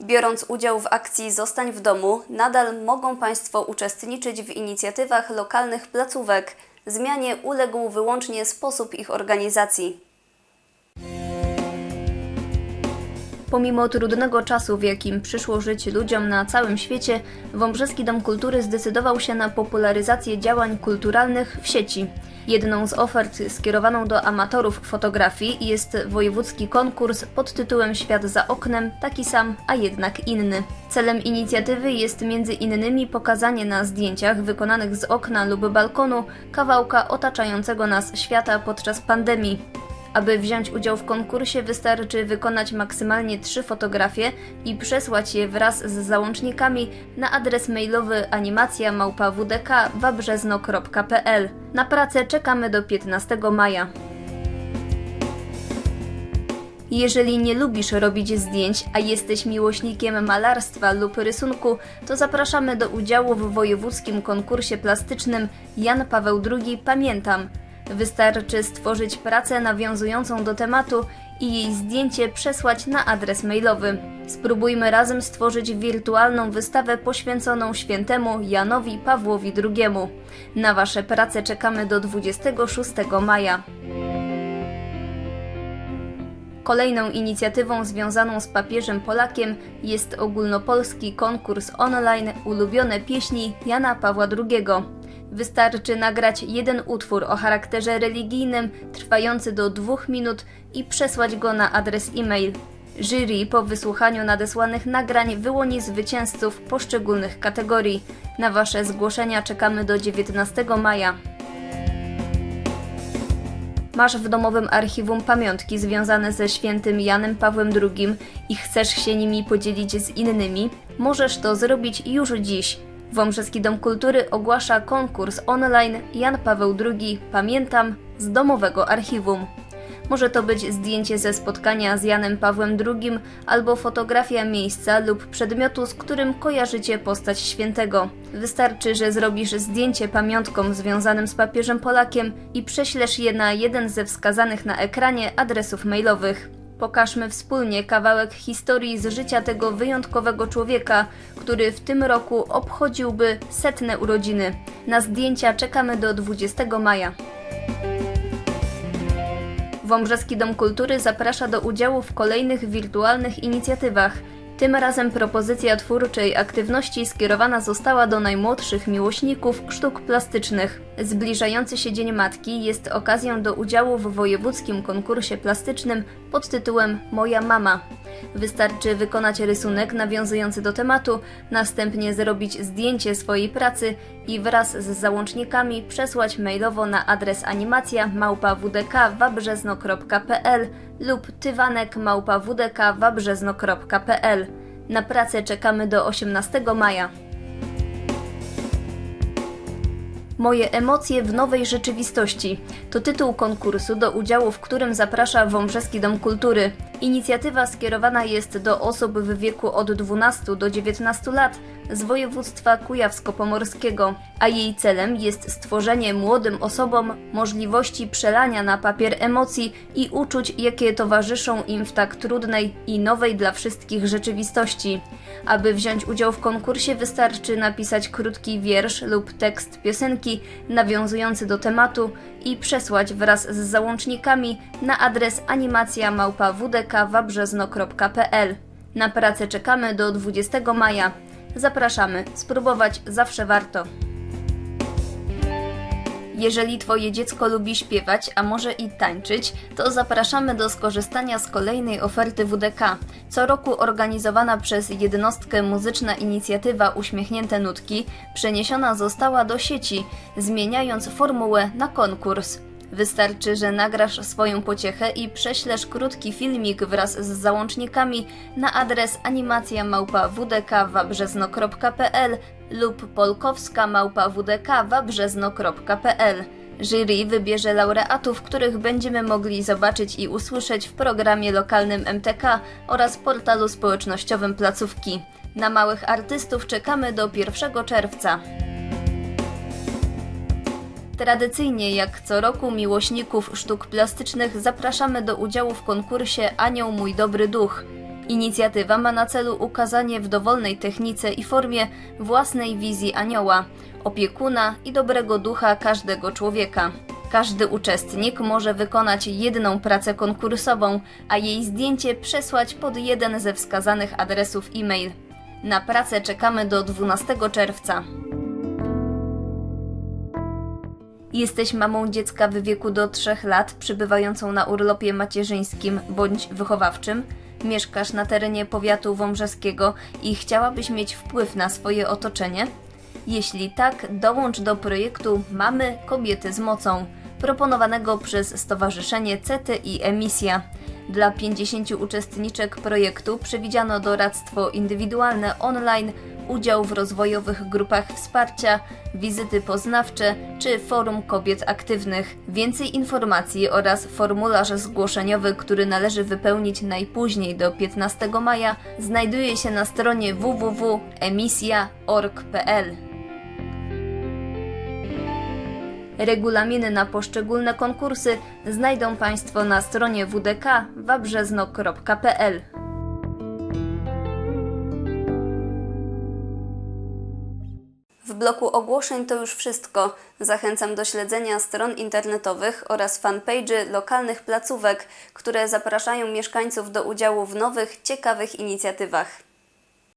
Biorąc udział w akcji Zostań w domu, nadal mogą Państwo uczestniczyć w inicjatywach lokalnych placówek. Zmianie uległ wyłącznie sposób ich organizacji. Pomimo trudnego czasu, w jakim przyszło żyć ludziom na całym świecie, Wąbrzeski Dom Kultury zdecydował się na popularyzację działań kulturalnych w sieci. Jedną z ofert skierowaną do amatorów fotografii jest wojewódzki konkurs pod tytułem Świat za oknem, taki sam, a jednak inny. Celem inicjatywy jest między innymi pokazanie na zdjęciach wykonanych z okna lub balkonu kawałka otaczającego nas świata podczas pandemii. Aby wziąć udział w konkursie wystarczy wykonać maksymalnie trzy fotografie i przesłać je wraz z załącznikami na adres mailowy animacja.wdk.wabrzezno.pl. Na pracę czekamy do 15 maja. Jeżeli nie lubisz robić zdjęć, a jesteś miłośnikiem malarstwa lub rysunku, to zapraszamy do udziału w wojewódzkim konkursie plastycznym Jan Paweł II Pamiętam. Wystarczy stworzyć pracę nawiązującą do tematu i jej zdjęcie przesłać na adres mailowy. Spróbujmy razem stworzyć wirtualną wystawę poświęconą świętemu Janowi Pawłowi II. Na Wasze prace czekamy do 26 maja. Kolejną inicjatywą związaną z papieżem Polakiem jest ogólnopolski konkurs online Ulubione pieśni Jana Pawła II. Wystarczy nagrać jeden utwór o charakterze religijnym, trwający do dwóch minut i przesłać go na adres e-mail. Jury po wysłuchaniu nadesłanych nagrań wyłoni zwycięzców poszczególnych kategorii. Na Wasze zgłoszenia czekamy do 19 maja. Masz w domowym archiwum pamiątki związane ze świętym Janem Pawłem II i chcesz się nimi podzielić z innymi? Możesz to zrobić już dziś. Wąbrzeski Dom Kultury ogłasza konkurs online Jan Paweł II Pamiętam z domowego archiwum. Może to być zdjęcie ze spotkania z Janem Pawłem II albo fotografia miejsca lub przedmiotu, z którym kojarzycie postać świętego. Wystarczy, że zrobisz zdjęcie pamiątką związanym z papieżem Polakiem i prześlesz je na jeden ze wskazanych na ekranie adresów mailowych. Pokażmy wspólnie kawałek historii z życia tego wyjątkowego człowieka, który w tym roku obchodziłby setne urodziny. Na zdjęcia czekamy do 20 maja. Wąbrzeski Dom Kultury zaprasza do udziału w kolejnych wirtualnych inicjatywach. Tym razem propozycja twórczej aktywności skierowana została do najmłodszych miłośników sztuk plastycznych. Zbliżający się Dzień Matki jest okazją do udziału w wojewódzkim konkursie plastycznym pod tytułem Moja mama. Wystarczy wykonać rysunek nawiązujący do tematu, następnie zrobić zdjęcie swojej pracy i wraz z załącznikami przesłać mailowo na adres animacja małpawdk.wabrzezno.pl lub tywanek małpawdk.wabrzezno.pl. Na pracę czekamy do 18 maja. Moje emocje w nowej rzeczywistości to tytuł konkursu, do udziału w którym zaprasza Wąbrzeski Dom Kultury. Inicjatywa skierowana jest do osób w wieku od 12 do 19 lat z województwa kujawsko-pomorskiego, a jej celem jest stworzenie młodym osobom możliwości przelania na papier emocji i uczuć, jakie towarzyszą im w tak trudnej i nowej dla wszystkich rzeczywistości. Aby wziąć udział w konkursie wystarczy napisać krótki wiersz lub tekst piosenki nawiązujący do tematu i przesłać wraz z załącznikami na adres animacja wdk.wabrzezno.pl. Na pracę czekamy do 20 maja. Zapraszamy, spróbować zawsze warto. Jeżeli Twoje dziecko lubi śpiewać, a może i tańczyć, to zapraszamy do skorzystania z kolejnej oferty WDK. Co roku organizowana przez jednostkę muzyczna inicjatywa Uśmiechnięte Nutki przeniesiona została do sieci, zmieniając formułę na konkurs. Wystarczy, że nagrasz swoją pociechę i prześlesz krótki filmik wraz z załącznikami na adres animacja wdk.wabrzezno.pl lub polkowska wdk.wabrzezno.pl. Jury wybierze laureatów, których będziemy mogli zobaczyć i usłyszeć w programie lokalnym MTK oraz portalu społecznościowym placówki. Na małych artystów czekamy do 1 czerwca. Tradycyjnie, jak co roku, miłośników sztuk plastycznych zapraszamy do udziału w konkursie Anioł Mój Dobry Duch. Inicjatywa ma na celu ukazanie w dowolnej technice i formie własnej wizji anioła, opiekuna i dobrego ducha każdego człowieka. Każdy uczestnik może wykonać jedną pracę konkursową, a jej zdjęcie przesłać pod jeden ze wskazanych adresów e-mail. Na pracę czekamy do 12 czerwca. Jesteś mamą dziecka w wieku do 3 lat, przybywającą na urlopie macierzyńskim bądź wychowawczym? Mieszkasz na terenie powiatu wąbrzeskiego i chciałabyś mieć wpływ na swoje otoczenie? Jeśli tak, dołącz do projektu Mamy Kobiety z Mocą, proponowanego przez Stowarzyszenie CETY i Emisja. Dla 50 uczestniczek projektu przewidziano doradztwo indywidualne online, udział w rozwojowych grupach wsparcia, wizyty poznawcze czy forum kobiet aktywnych. Więcej informacji oraz formularz zgłoszeniowy, który należy wypełnić najpóźniej do 15 maja, znajduje się na stronie www.emisja.org.pl. Regulaminy na poszczególne konkursy znajdą Państwo na stronie wdk wabrzezno.pl. bloku ogłoszeń to już wszystko. Zachęcam do śledzenia stron internetowych oraz fanpage'y lokalnych placówek, które zapraszają mieszkańców do udziału w nowych, ciekawych inicjatywach.